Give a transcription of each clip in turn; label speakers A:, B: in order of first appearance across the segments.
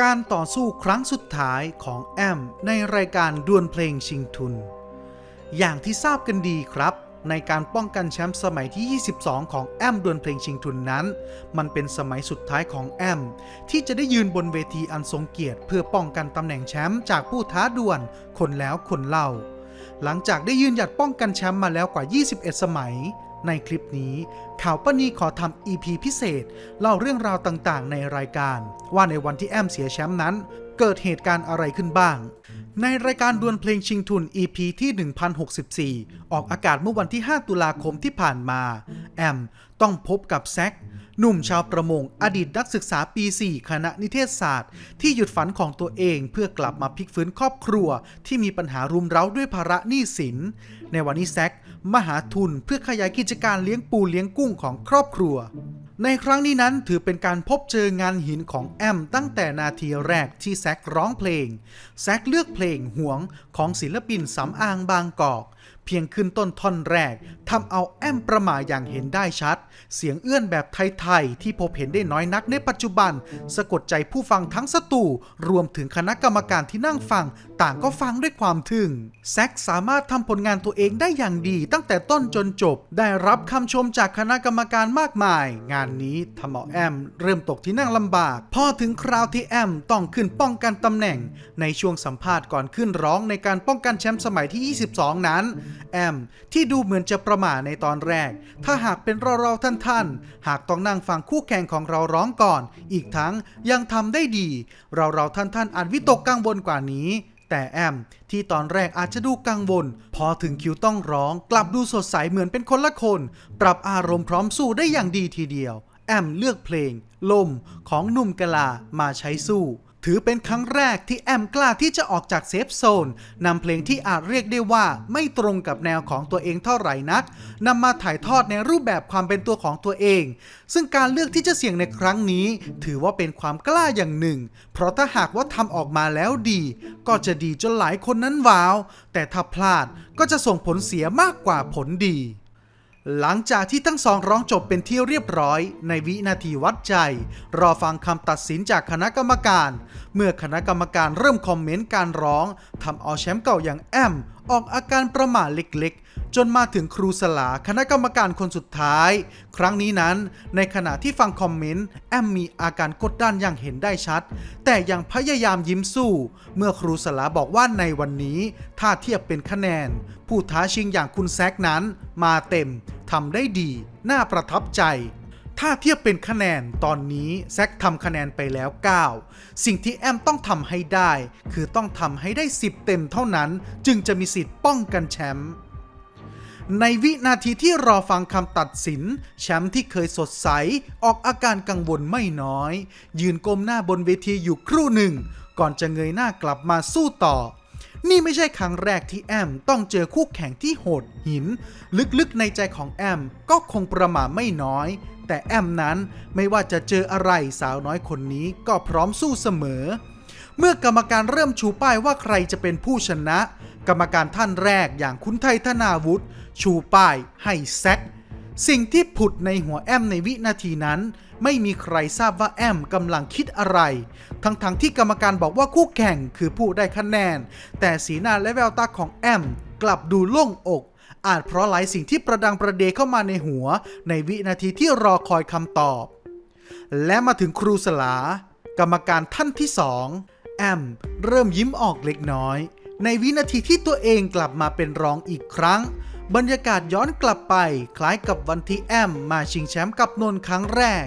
A: การต่อสู้ครั้งสุดท้ายของแอม ในรายการดวลเพลงชิงทุน อย่างที่ทราบกันดีครับ ในการป้องกันแชมป์สมัยที่ 22 ของแอมดวลเพลงชิงทุนนั้น มันเป็นสมัยสุดท้ายของแอม ที่จะได้ยืนบนเวทีอันทรงเกียรติ เพื่อป้องกันตำแหน่งแชมป์จากผู้ท้าดวลคนแล้วคนเล่า หลังจากได้ยืนหยัดป้องกันแชมป์มาแล้วกว่า 21 สมัย ในคลิปนี้ข่าวป้านีขอทำ EP พิเศษ เล่าเรื่องราวต่างๆ ในรายการ ว่าในวันที่แอมเสียแชมป์นั้น เกิดเหตุการณ์อะไรขึ้นบ้าง ในรายการดวลเพลงชิงทุน EP ที่ 1064 ออกอากาศเมื่อวันที่ 5 ตุลาคมที่ผ่านมา แอม ต้องพบกับแซค หนุ่มชาวประมงอดีตนักศึกษาปี 4 คณะนิเทศศาสตร์ ที่หยุดฝันของตัวเองเพื่อกลับมาพลิกฟื้นครอบครัว ที่มีปัญหารุมเร้าด้วยภาระหนี้สิน ในวันนี้แซคมหาทุนเพื่อขยายกิจการเลี้ยงปูเลี้ยงกุ้งของครอบครัว ในครั้งนี้นั้นถือเป็นการพบเจองานหินของแอมตั้งแต่นาทีแรกที่แซคร้องเพลง แซคเลือกเพลงห่วงของศิลปินสำอางบางกอก เพียงขึ้นต้นท่อนแรกทำเอาแอมประมาอย่างเห็นได้ชัด เสียงเอื้อนแบบไทยๆ ที่พบเห็นได้น้อยนักในปัจจุบัน สะกดใจผู้ฟังทั้งสตูรวมถึงคณะกรรมการที่นั่งฟัง ต่างก็ฟังด้วยความทึ่ง แซคสามารถทำผลงานตัวเองได้อย่างดีตั้งแต่ต้นจนจบ ได้รับคำชมจากคณะกรรมการมากมาย งานนี้ทำเอาแอม เริ่มตกที่นั่งลำบาก พอถึงคราวที่แอมต้องขึ้นป้องกันตำแหน่ง ในช่วงสัมภาษณ์ก่อนขึ้นร้องในการป้องกันแชมป์สมัยที่ 22 นั้นแอม ที่ดูเหมือนจะประหม่าในตอนแรก ถ้าหากเป็นเราๆท่านๆ หากต้องนั่งฟังคู่แข่งของเราร้องก่อน อีกทั้งยังทำได้ดีเราเราๆท่านๆอาจวิตกกังวลกว่านี้แต่แอม ที่ตอนแรกอาจจะดูกังวล พอถึงคิวต้องร้อง กลับดูสดใสเหมือนเป็นคนละคน ปรับอารมณ์พร้อมสู้ได้อย่างดีทีเดียว แอมเลือกเพลง ลมของหนุ่มกะลามาใช้สู้ ถือเป็นครั้งแรกที่แอมกล้าที่จะออกจากเซฟโซนนำเพลงที่อาจเรียกได้ว่าไม่ตรงกับแนวของตัวเองเท่าไหร่นักนำมาถ่ายทอดในรูปแบบความเป็นตัวของตัวเอง ซึ่งการเลือกที่จะเสี่ยงในครั้งนี้ ถือว่าเป็นความกล้าอย่างหนึ่ง เพราะถ้าหากว่าทำออกมาแล้วดี ก็จะดีจนหลายคนนั้นว้าว แต่ถ้าพลาดก็จะส่งผลเสียมากกว่าผลดี หลังจากที่ทั้งสองร้องจบเป็นที่เรียบร้อย ในวินาทีวัดใจ รอฟังคำตัดสินจากคณะกรรมการ เมื่อคณะกรรมการเริ่มคอมเมนต์การร้องทำเอาแชมป์เก่าอย่างแอม ออกอาการประหม่าเล็กๆ จนมาถึงครูสลาคณะกรรมการคนสุดท้าย ครั้งนี้นั้น ในขณะที่ฟังคอมเมนต์แอมมีอาการกดดันอย่างเห็นได้ชัด แต่ยังพยายามยิ้มสู้ เมื่อครูสลาบอกว่าในวันนี้ ถ้าเทียบเป็นคะแนน ผู้ท้าชิงอย่างคุณแซกนั้น มาเต็มทำได้ดี น่าประทับใจ ถ้าเทียบเป็นคะแนนตอนนี้แซกทำคะแนนไปแล้ว 9 สิ่งที่แอมต้องทำให้ได้ คือต้องทำให้ได้ 10 เต็มเท่านั้น จึงจะมีสิทธิ์ป้องกันแชมป์ในวินาทีที่รอฟังคำตัดสิน แชมป์ที่เคยสดใส ออกอาการกังวลไม่น้อย ยืนก้มหน้าบนเวทีอยู่ครู่หนึ่ง ก่อนจะเงยหน้ากลับมาสู้ต่อ นี่ไม่ใช่ครั้งแรกที่แอมต้องเจอคู่แข่งที่โหดหิน ลึกๆในใจของแอมก็คงประมาไม่น้อย แต่แอมนั้นไม่ว่าจะเจออะไรสาวน้อยคนนี้ก็พร้อมสู้เสมอ เมื่อกรรมการเริ่มชูป้ายว่าใครจะเป็นผู้ชนะ กรรมการท่านแรกอย่างคุณไทยธนาวุฒิชูป้ายให้แซกสิ่งที่ผุดในหัวแอมในวินาทีนั้น ไม่มีใครทราบว่าแอมกำลังคิดอะไร ทั้งๆที่กรรมการบอกว่าคู่แข่งคือผู้ได้คะแนน แต่สีหน้าและแววตาของแอมกลับดูโล่งอก อาจเพราะหลายสิ่งที่ประดังประเดเข้ามาในหัว ในวินาทีที่รอคอยคำตอบ และมาถึงครูสลา กรรมการท่านที่สองแอมเริ่มยิ้มออกเล็กน้อย ในวินาทีที่ตัวเองกลับมาเป็นรองอีกครั้ง บรรยากาศย้อนกลับไป คล้ายกับวันที่แอมมาชิงแชมป์กับนนท์ครั้งแรก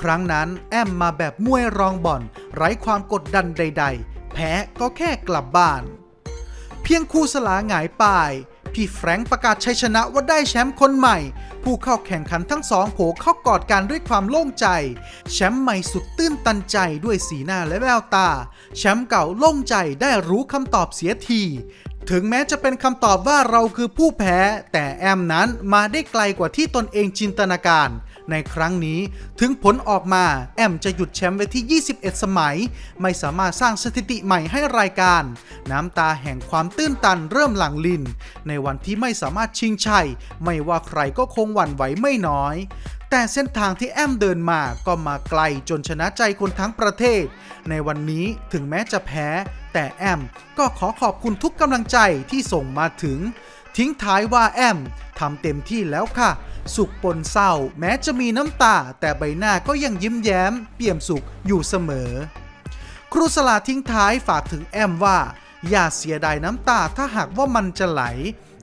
A: ครั้งนั้นแอมมาแบบมวยรองบ่อน ไร้ความกดดันใด ๆ แพ้ก็แค่กลับบ้าน เพียงคู่สลาหงายป่ายพี่แฟรงค์ประกาศชัยชนะว่าได้แชมป์คนใหม่ ผู้เข้าแข่งขันทั้งสองโผเข้ากอดกันด้วยความโล่งใจ แชมป์ใหม่สุดตื้นตันใจด้วยสีหน้าและแววตา แชมป์เก่าโล่งใจได้รู้คำตอบเสียที ถึงแม้จะเป็นคำตอบว่าเราคือผู้แพ้ แต่แอมนั้นมาได้ไกลกว่าที่ตนเองจินตนาการ ในครั้งนี้ถึงผลออกมาแอมจะหยุดแชมป์ไว้ที่ 21 สมัย ไม่สามารถสร้างสถิติใหม่ให้รายการ น้ำตาแห่งความตื้นตันเริ่มหลั่งลิน ในวันที่ไม่สามารถชิงชัย ไม่ว่าใครก็คงหวั่นไหวไม่น้อยแต่เส้นทางที่แอมเดินมาก็มาไกลจนชนะใจคนทั้งประเทศ ในวันนี้ถึงแม้จะแพ้ แต่แอมก็ขอขอบคุณทุกกำลังใจที่ส่งมาถึง ทิ้งท้ายว่าแอมทำเต็มที่แล้วค่ะ สุขปนเศร้า แม้จะมีน้ำตา แต่ใบหน้าก็ยังยิ้มแย้ม เปี่ยมสุขอยู่เสมอ ครูสลาทิ้งท้ายฝากถึงแอมว่า อย่าเสียดายน้ำตาถ้าหากว่ามันจะไหล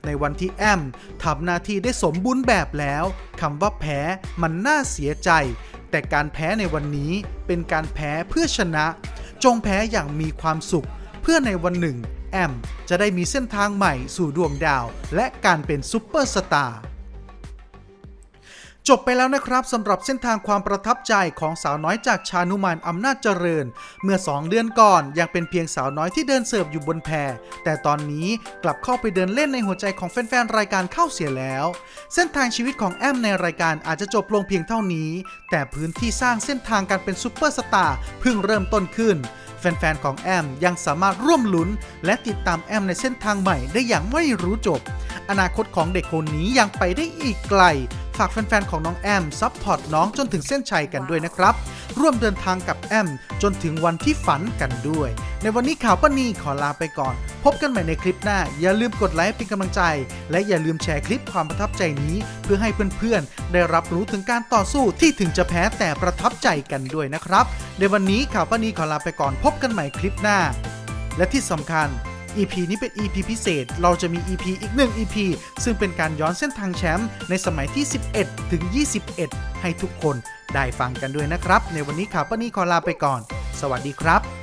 A: ในวันที่แอมทำหน้าที่ได้สมบูรณ์แบบแล้วคำว่าแพ้มันน่าเสียใจ แต่การแพ้ในวันนี้เป็นการแพ้เพื่อชนะ จงแพ้อย่างมีความสุข เพื่อในวันหนึ่ง แอมจะได้มีเส้นทางใหม่สู่ดวงดาว และการเป็นซุปเปอร์สตาร์จบไปแล้วนะครับสำหรับเส้นทางความประทับใจของสาวน้อยจากชานุมานอำนาจเจริญ เมื่อ 2 เดือนก่อนยังเป็นเพียงสาวน้อยที่เดินเสิร์ฟอยู่บนแพแต่ตอนนี้กลับเข้าไปเดินเล่นในหัวใจของแฟนๆรายการเข้าเสียแล้ว เส้นทางชีวิตของแอมในรายการอาจจะจบลงเพียงเท่านี้ แต่พื้นที่สร้างเส้นทางการเป็นซูเปอร์สตาร์เพิ่งเริ่มต้นขึ้น แฟนๆ ของแอมยังสามารถร่วมลุ้น และติดตามแอมในเส้นทางใหม่ได้อย่างไม่รู้จบ อนาคตของเด็กคนนี้ยังไปได้อีกไกล ฝากแฟนๆ ของน้องแอมซัพพอร์ตน้องจนถึงเส้นชัยกันด้วยนะครับ ร่วมเดินทางกับแอมจนถึงวันที่ฝันกันด้วย ในวันนี้ข่าวป้านีขอลาไปก่อน พบกันใหม่ในคลิปหน้า อย่าลืมกดไลค์เป็นกำลังใจ และอย่าลืมแชร์คลิปความประทับใจนี้ เพื่อให้เพื่อนๆ ได้รับรู้ถึงการต่อสู้ที่ถึงจะแพ้แต่ประทับใจกันด้วยนะครับ ในวันนี้ข่าวป้านีขอลาไปก่อนพบกันใหม่คลิปหน้า และที่สำคัญ EP นี้เป็น EP พิเศษ เราจะมี EP อีกหนึ่ง EP ซึ่งเป็นการย้อนเส้นทางแชมป์ในสมัยที่ 11 ถึง 21 ให้ทุกคนได้ฟังกันด้วยนะครับ ในวันนี้ข่าวป้านีขอลาไปก่อน สวัสดีครับ